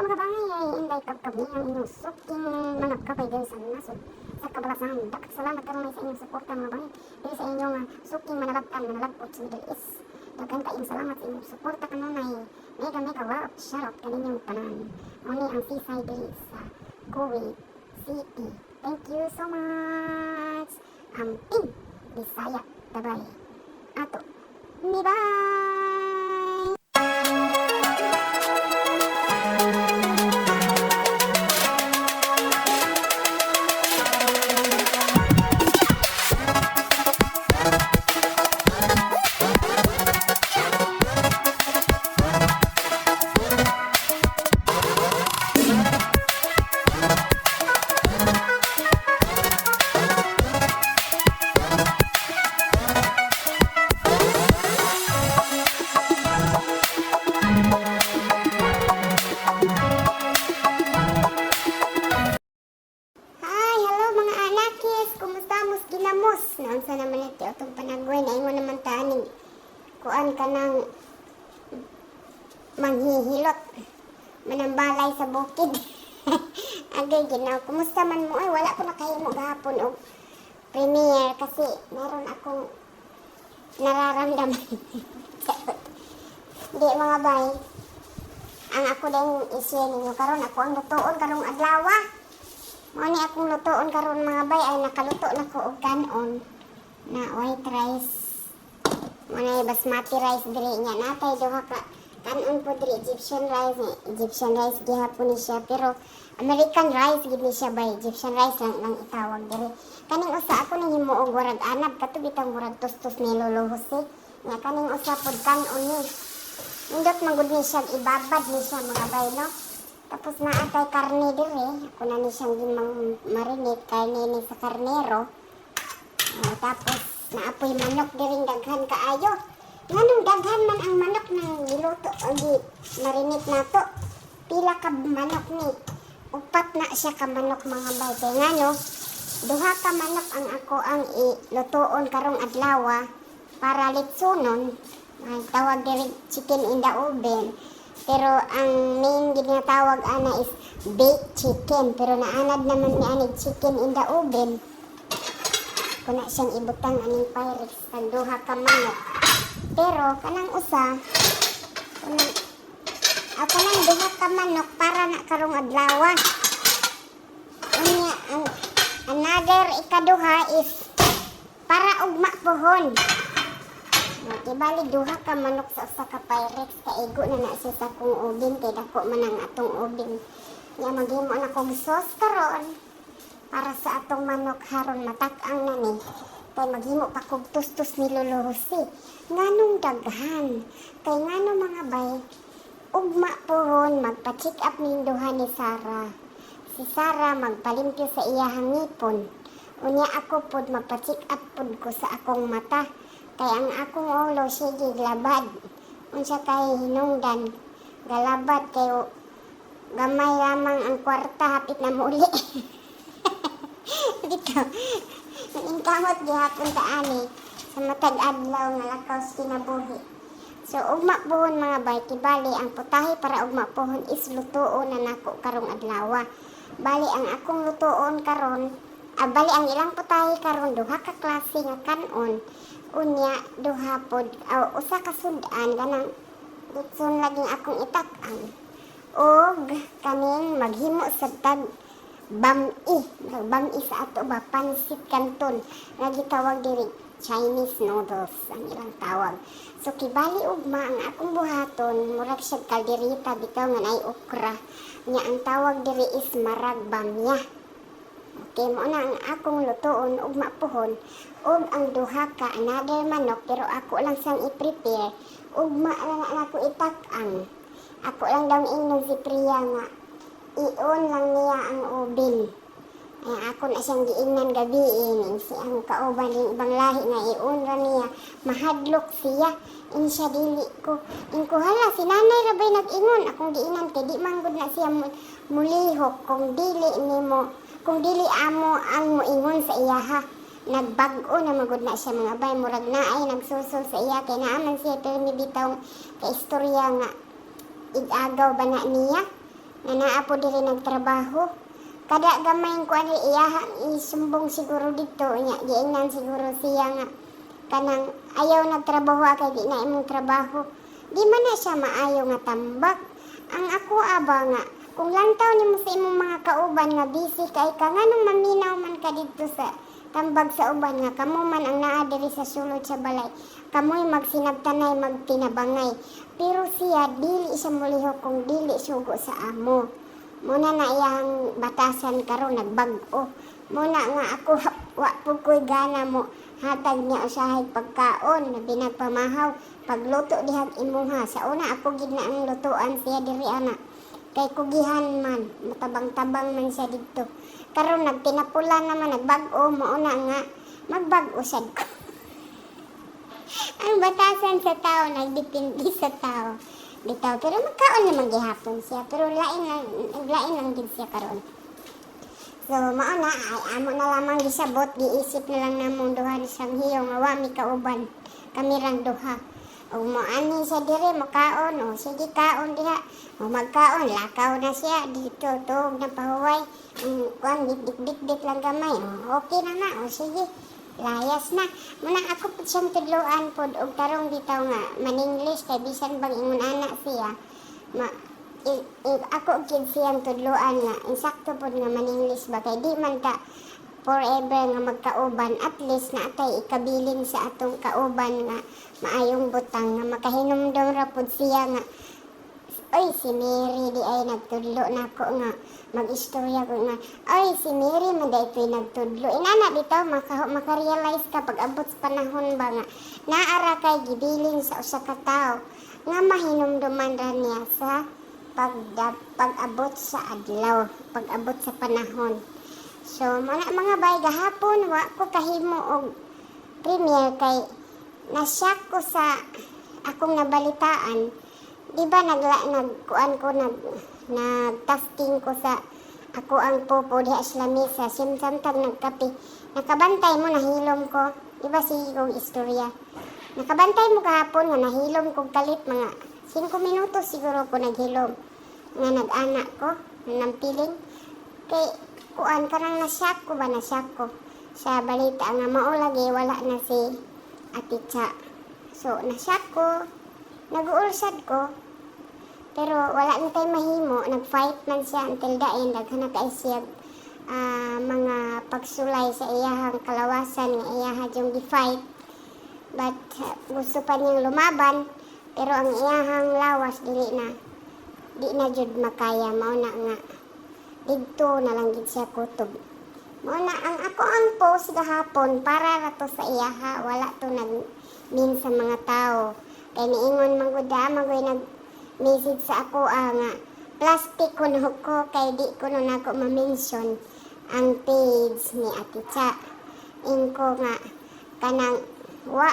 mga ay inday kabkab niya ang inyong suking manap kabay diri sa nasod sa kabalasan. Dapat salamat karon sa inyong suporta mga bangay. Diri sa inyong uh, suking manalabtan, manalabot sa Middle East. Daghang kayong salamat sa inyong suporta kanunay. Mega mega wow, shoutout kaninyong tanan. Muni ang seaside diri sa Kuwait City. Thank you so much. Amping Bisaya Tabay. Ato. Bye! Naunsa naman ito atong panagway na ingon naman taning kuan ka ng manghihilot. Manambalay sa bukid. Agay ginaw. Kumusta man mo? Ay, wala ko na kayo mo gahapon og premiere kasi meron akong nararamdaman. Di mga bay. Ang ako din isya ninyo karon ako ang lutuon karong adlaw. ah. Mo ni akong lutoon karon mga bay ay nakaluto na ko og kanon na white rice. Mo na basmati rice diri nya natay duha ka kanon po diri Egyptian rice ni Egyptian rice gihapon ni siya pero American rice gid ni siya bay Egyptian rice lang lang itawag diri. Kaning usa ako nang himo og warag anab kato bitang murag tustos ni Lolo Jose. Nya kaning usa pod kanon ni. Indot magud ni siya ibabad ni siya mga bay no. Tapos naatay karne dire. Ako na ni siyang gimang marinate, karne ni sa karnero. Ah, tapos naapoy manok diring daghan kaayo. Nganong daghan man ang manok nang giluto o gi marinate nato. Pila ka manok ni. Upat na siya ka manok mga bay. Kaya ngano, duha ka manok ang ako ang ilutoon karong adlaw para litsunon. Ay, tawag diri chicken in the oven. Pero ang main ginatawag ana is baked chicken. Pero naanad naman ni ani chicken in the oven. Kuna siyang ibutang aning pyrex kag duha ka manok. Pero kanang usa kanang ako nang duha ka manok para na karong adlaw. Unya ang another ikaduha is para ugma pohon. Okay, bali duha ka manok sa usa ka pyrex kaigo na na siya sa kong ubin kay dako man ang atong ubin. Nya maghimo na kong sauce karon para sa atong manok haron matak-ang na ni. Kay maghimo pa kog tustos ni Lolo Jose. Nganong daghan? Kay ngano mga bay? Ugma pohon magpa-check up ning duha ni Sara. Si Sara magpalimpyo sa iyahang ngipon. Unya ako pod magpa-check up pod ko sa akong mata. Kay ang akong ulo sige labad. Unsa kay hinungdan. Galabad kay gamay lamang ang kwarta hapit na muli. Dito. Naningkamot gihapon ta ani sa matag adlaw nga lakaw sa kinabuhi. So ugma pohon mga bay bali ang putahe para ugma pohon is lutuon na nako karong adlaw. Bali ang akong lutuon karon ah, bali ang ilang putahe karon duha ka klase nga kanon unya duha pod aw usa ka sudan ganang ditson laging akong itak-an og kaning maghimo sa tag bami bami sa ato ba? Pansit canton nga diri Chinese noodles ang ilang tawag. So kibali ugma ang akong buhaton murag siya kalderita bitaw nga nay okra. Nya ang tawag diri is marag bamya. Okay, mo na ang akong lutoon ug mapuhon. Ug ang duha ka another manok pero ako lang sang i-prepare. Ug lang na ako itak-ang. Ako lang daw ingnon si Priya nga ion lang niya ang ubin. Ay ako na siyang giingnan gabi in si ang kauban ng ibang lahi nga ion ra niya. Mahadlok siya. In siya dili ko. In ko hala si nanay ra bay nag-ingon? Akong giingnan kay di man gud na siya mu- mulihok. Kung dili nimo kung dili amo ang moingon sa iya ha? Nagbag-o na magud na siya mga bay. Murag na ay nagsusol sa iya. Kay naaman siya pero ni bitaw kay istorya nga igagaw ba na niya nga naa po diri nagtrabaho. Kada gamay ko ani iyaha isumbong siguro dito nya giingnan siguro siya nga kanang ayaw nagtrabaho kay di na imong trabaho. Di man na siya maayo nga tambak. Ang ako aba nga kung lantaw nimo sa imong mga kauban nga busy kay ka nganong maminaw man ka dito sa tambag sa uban nga kamo man ang naa diri sa sulod sa balay kamoy magsinagtanay magtinabangay pero siya dili siya mulihok kung dili sugo sa amo. Muna na iyang batasan karon nagbag-o. Muna nga ako wa ko'y gana mo. Hatag niya usahay pagkaon na binagpamahaw pagluto dihag imuha. Sa una ako gid na ang lutuan siya diri ana. Kay kugihan man matabang-tabang man siya dito. Karon nagtinapula naman nagbag-o. Mauna nga magbag-o sad ang batasan sa tao nagdepende sa tao bitaw pero magkaon naman gihapon siya pero lain lang lain lang din siya karon So, mauna, ay amo na lamang gisabot, giisip na lang namong duha ni sang hiyo nga wa mi kauban, kami rang duha. O mo ani siya dire makaon, o sige kaon diha. O magkaon, lakaw na siya dito, tuog na pahuway. Ang kuan dik-dik-dik lang gamay. O, okay na na, o sige. Layas na. Muna ako po siyang tudloan po, og tarong bitaw nga, maninglis, kay bisan bang ingon anak siya. Ma, i- i- ako gid siyang tudloan nga insakto pod nga maninglis ba kay di man ta forever nga magkauban at least na atay ikabilin sa atong kauban nga maayong butang nga makahinumdom ra pod siya nga Oy, si Mary di ay nagtudlo na ako nga. Mag-istorya ko nga. Oy, si Mary man da ito'y nagtudlo. Inana bitaw maka, makarealize ka pag abot sa panahon ba nga. Naara kay gibilin sa usa ka tawo. Nga mahinumduman ra niya sa pag pag-abot sa adlaw, pag-abot sa panahon. So, mga, mga bay, gahapon, wa ko kahimo og premiere kay nasyak ko sa akong nabalitaan. Di ba nagla, nagkuan ko, nag, nag-tasking ko sa ako ang popo diha sa lamisa, simsamtag nagkape. Nakabantay mo, nahilom ko. Di ba sige kong istorya? Nakabantay mo kahapon nga nahilom kong kalit mga 5 minutos siguro ko naghilom. Nga nag-anak ko ng piling kay kuan karang nasyak ko ba? Nasyak ko. Sa balita nga maulagi wala na si Ate Cha. So nasyak ko nag-uulsad ko. Pero wala na tayo mahimo. Nag-fight man siya until the end. Daghan na kay siya ah, mga pagsulay sa iyahang kalawasan nga iyaha yung gi-fight. But uh, gusto pa niyang lumaban pero ang iyahang lawas dili na. Di na jud makaya. Mao na nga. Didto na lang gid siya kutob. Mao na ang ako ang post gahapon para ra to sa iyaha. Wala to nag mean sa mga tao kay niingon man gud magoy nag message sa ako ah, nga plastic kuno ko kay di kuno nako ma-mention ang page ni Ate Cha. Ingko nga kanang wa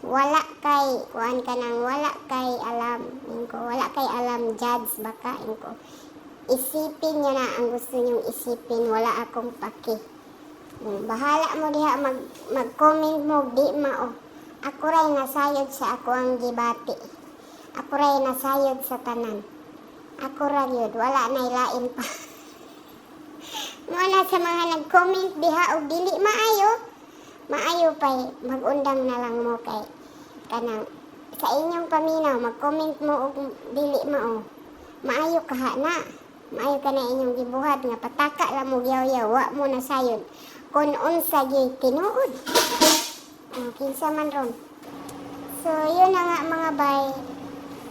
wala kay kuan ka nang wala kay alam. Ingko wala kay alam judge baka. Ingko isipin niya na ang gusto niyong isipin wala akong paki. Bahala mo diha mag mag-comment mo di mao ako ray nasayod sa ako ang gibati. Ako ray nasayod sa tanan. Ako ra yun wala na ilain pa. Muna sa mga nag-comment diha og dili maayo. Maayo pa magundang na lang mo kay kanang sa inyong paminaw mag-comment mo og dili mao maayo ka ha na. Maayo ka na inyong gibuhat nga pataka la mo yaw wa mo na sayod kun unsa gyud tinuod oh, kinsa man ron so yun na nga mga bay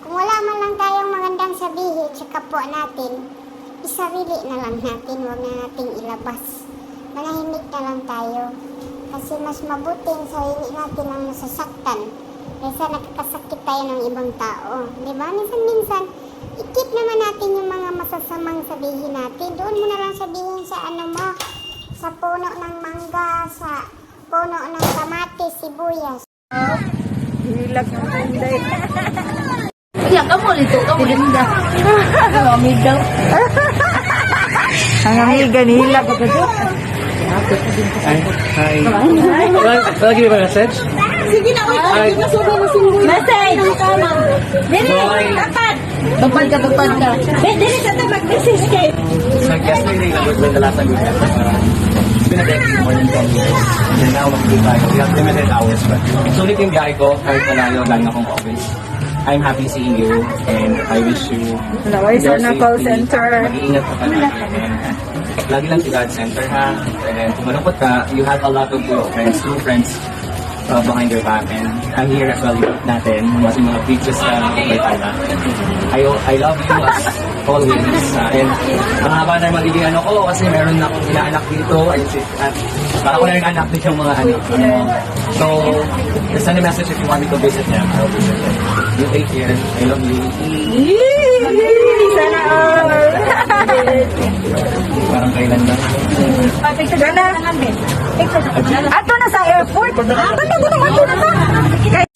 kung wala man lang tayong magandang sabihin sa kapwa natin isarili na lang natin huwag na nating ilabas manahimik na lang tayo kasi mas mabuting sarili natin ang nasasaktan kaysa nakakasakit tayo ng ibang tao. Di ba? Minsan-minsan, ikip naman natin yung mga masasamang sabihin natin. Doon mo na lang sabihin sa ano mo, sa puno ng mangga, sa puno ng kamatis, sibuyas. Hilag ng tunday. Iya, kamu itu kamu linda. Kami daw. Ang amiga ni hilag ko to. Hi. Hi. Lagi ba message? Sige na, uy. Hi. Masubo mo simbol. Message. Bye. tapad. Tapad ka, tapad ka. Dili ka tapad. Message. So yesterday, that was the last time we met. Uh, been a decade, more than 10 years. And then now, magkita tayo. We have limited hours, but sulit yung gay ko, kahit malayo, galing akong office. I'm happy seeing you, and I wish you Laway your sana call center. Mag-iingat ka palagi. And lagi lang si God Center, ha? And kung malungkot ka, you have a lot of good friends, true friends uh, behind your back. And I'm here as well natin, mas yung mga preachers na kay Tala. I, I love you as always. Uh, and ang haba na magiging ano ko kasi meron na akong inaanak dito. At, at para ko na rin anak din yung mga anak. Ano. So, just send a message if you want me to visit them. I'll visit them. You take care. I love you. Sana all. Parang kailan lang. Ato na sa airport. Ato na, ato na, ato na.